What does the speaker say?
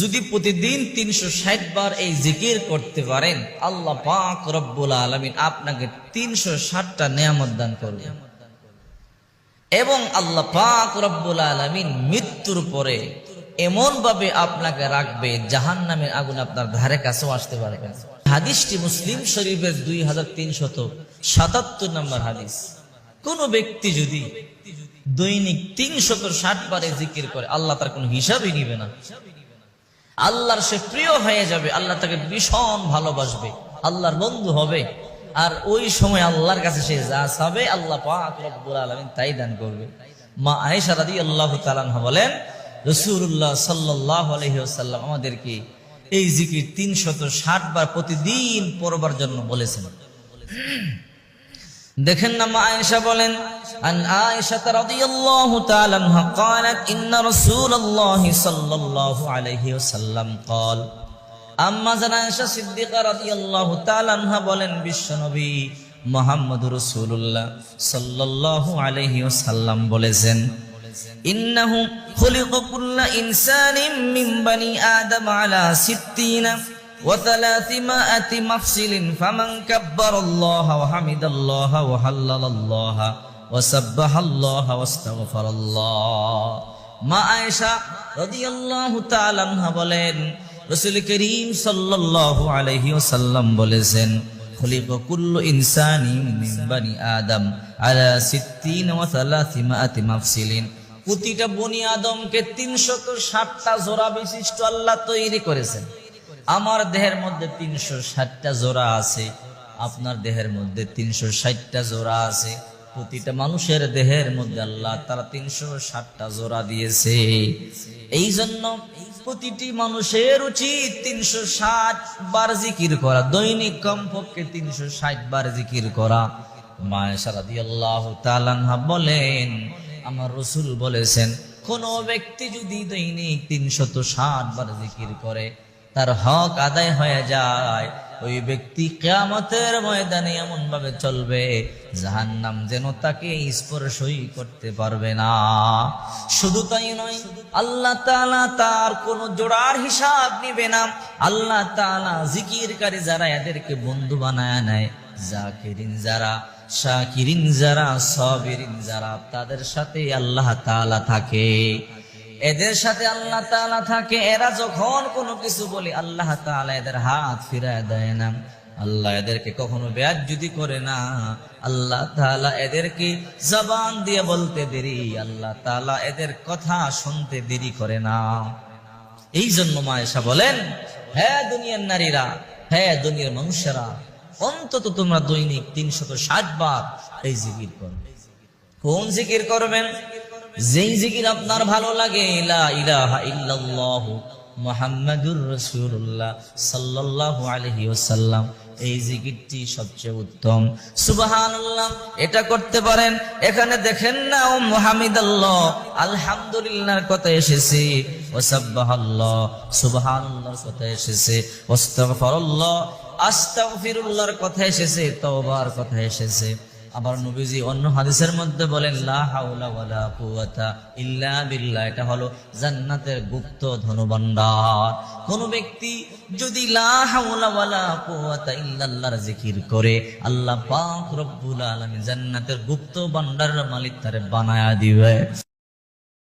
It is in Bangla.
যদি প্রতিদিন তিনশো ষাট বার এই জিকির করতে পারেন, আল্লাহ পাক রব্বুল আলমিন আপনাকে তিনশো ষাটটা নিয়ামত দান করবে। এবং আল্লাহ পাক রব্বুল আলমিন মৃত্যুর পরে এমন ভাবে আপনাকে রাখবে জাহান নামের আগুন আপনার ধারে কাছেও আসতে পারবে না। হাদিসটি মুসলিম শরীফের দুই হাজার তিনশত সাতাত্তর নম্বর হাদিস। কোন ব্যক্তি যদি দৈনিক তিনশত ষাট বারে জিকির করে, আল্লাহ তার কোনো হিসাবই নিবে না। আল্লাহর সে প্রিয় হয়ে যাবে, আল্লাহ তাকে ভীষণ ভালোবাসবে, আল্লাহর বন্ধু হবে। আর ওই সময় আল্লাহর কাছে সে যা চাবে, আল্লাহ পাক রব্বুল আলামিন তাই দান করবে। মা আয়েশা রাদিয়াল্লাহু তাআলা বলেন, রাসূলুল্লাহ সাল্লাল্লাহু আলাইহি ওয়াসাল্লাম আমাদেরকে এই জিকির 360 বার প্রতিদিন পড়বার জন্য বলেছেন। দেখেন না মা আয়েশা বলেন আন আয়েশা রাদিয়াল্লাহু তাআলা আনহা قالت ان رسول الله صلى الله عليه وسلم قال আম্মা জান আয়েশা সিদ্দিকা রাদিয়াল্লাহু তাআলা আনহা বলেন বিশ্বনবী মুহাম্মদুর রাসূলুল্লাহ সাল্লাল্লাহু আলাইহি ওয়াসাল্লাম বলেছেন ইন্নাহু খুলিকা কুল্লা ইনসানিন মিন বানি আদম আলা সিত্তিনা وثلاثمائة مفصل فمن كبر الله وحمد الله وحلل الله وسبح الله واستغفر الله মা আয়েশা রাদিয়াল্লাহু তাআলা আনহা বলেন রাসূল করিম সাল্লাল্লাহু আলাইহি ওয়াসাল্লাম বলেছেন খুলিক কুল্লু ইনসানি মিন বানি আদম আলা 60 ওয়া 300 মাফসিলিন প্রতিটা বনি আদমকে 360টা জোড়া বিশিষ্ট আল্লাহ তৈরি করেছেন আমার দেহের মধ্যে তিনশো ষাটটা জোড়া আছে, আপনার দেহের মধ্যে তিনশো ষাটটা জোড়া আছে। প্রতিটা মানুষের দেহের মধ্যে আল্লাহ তারা তিনশো ষাটটা জোড়া দিয়েছে। এই জন্য প্রতিটি মানুষের উচিত তিনশো ষাট বার জিকির করা, দৈনিক কমপক্ষে তিনশো ষাট বার জিকির করা। মায়ের সারাদি আল্লাহ তালানহা বলেন, আমার রসুল বলেছেন, কোন ব্যক্তি যদি দৈনিক তিনশত ষাট বার জিকির করে তার হক আদায় হয়ে যায়। ওই ব্যক্তি কেয়ামতের ময়দানে এমন ভাবে চলবে, জাহান্নাম যেন তাকে স্পর্শই করতে পারবে না। শুধু তাই নয়, আল্লাহ তার কোন জোড়ার হিসাব নিবে না। আল্লাহ জিকিরকারী যারা এদেরকে বন্ধু বানায় নেয়, জাকিরিন যারা, শাকিরিন যারা, সবিরিন যারা, তাদের সাথে আল্লাহ তাআলা থাকে। এদের সাথে আল্লাহ তাআলা থাকে, এরা যখন কোনো কিছু বলে, আল্লাহ তাআলা এদের হাত ফিরায় দেয় না। আল্লাহ এদেরকে কখনো ব্যাজ যদি করে না। আল্লাহ তাআলা এদেরকে জবান দিয়ে বলতে দেরি, আল্লাহ তালা এদের কথা শুনতে দেরি করে না। এই জন্য মায়েশা বলেন হ্যাঁ দুনিয়ার নারীরা হ্যাঁ দুনিয়ার মানুষেরা, অন্তত তোমরা দৈনিক তিনশত ষাট বার এই জিকির করো। কোন জিকির করবেন? যেই জিকির আপনার ভালো লাগে? এই জিকিরটি সবচেয়ে উত্তম। সুবহানাল্লাহ, এটা করতে পারেন। এখানে দেখেন না, ও মুহাম্মিদাল্লাহ, আলহামদুলিল্লাহর কথা এসেছে। ওয়াসাব্বাহাল্লাহ সুবহানাল্লাহর কথা এসেছে। ওয়াস্তাগফিরুল্লাহ, আস্তাগফিরুল্লাহর কথা এসেছে। তওবার কথা এসেছে। আবার নবীজি অন্য হাদিসের মধ্যে বলেন, লা এটা হলো জান্নাতের গুপ্ত ধনভাণ্ডার। কোন ব্যক্তি যদি জিকির করে, আল্লাহ পাক রব্বুল আলামিন জান্নাতের গুপ্ত ভান্ডারের মালিক তারে বানায়া দিবে।